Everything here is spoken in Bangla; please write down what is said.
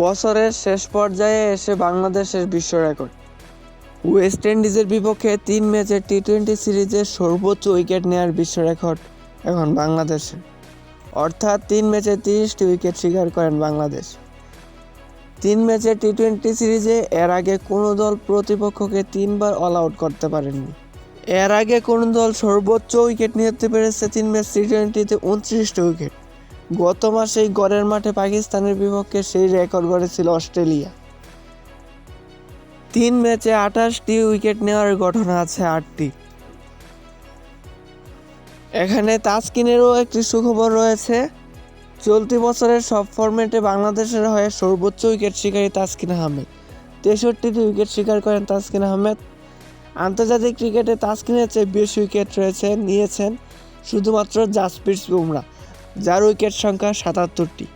বছরের শেষ পর্যায়ে এসে বাংলাদেশের বিশ্ব রেকর্ড। ওয়েস্ট ইন্ডিজের বিপক্ষে তিন ম্যাচের টি টোয়েন্টি সিরিজে সর্বোচ্চ উইকেট নেওয়ার বিশ্ব রেকর্ড এখন বাংলাদেশে অর্থাৎ তিন ম্যাচে তিরিশটি উইকেট শিকার করেন বাংলাদেশ। তিন ম্যাচের টি টোয়েন্টি সিরিজে এর আগে কোনো দল প্রতিপক্ষকে তিনবার অল আউট করতে পারেননি। এর আগে কোনো দল সর্বোচ্চ উইকেট নিতে পেরেছে তিন ম্যাচ টি টোয়েন্টিতে উনত্রিশটি উইকেট। গত মাসেই গড়ের মাঠে পাকিস্তানের বিপক্ষে সেই রেকর্ড গড়েছিল অস্ট্রেলিয়া। তিন ম্যাচে আঠাশটি উইকেট নেওয়ার ঘটনা আছে আটটি। এখানে তাসকিনেরও একটি সুখবর রয়েছে। চলতি বছরের সব ফরম্যাটে বাংলাদেশের হয়ে সর্বোচ্চ উইকেট শিকারী তাসকিন আহমেদ। তেষট্টিটি উইকেট শিকার করেন তাসকিন আহমেদ। আন্তর্জাতিক ক্রিকেটে তাসকিনের চেয়ে বেশি উইকেট রয়েছে, নিয়েছেন শুধুমাত্র জাসপ্রিট বুমরা। যার উইকেট সংখ্যা সাতাত্তরটি।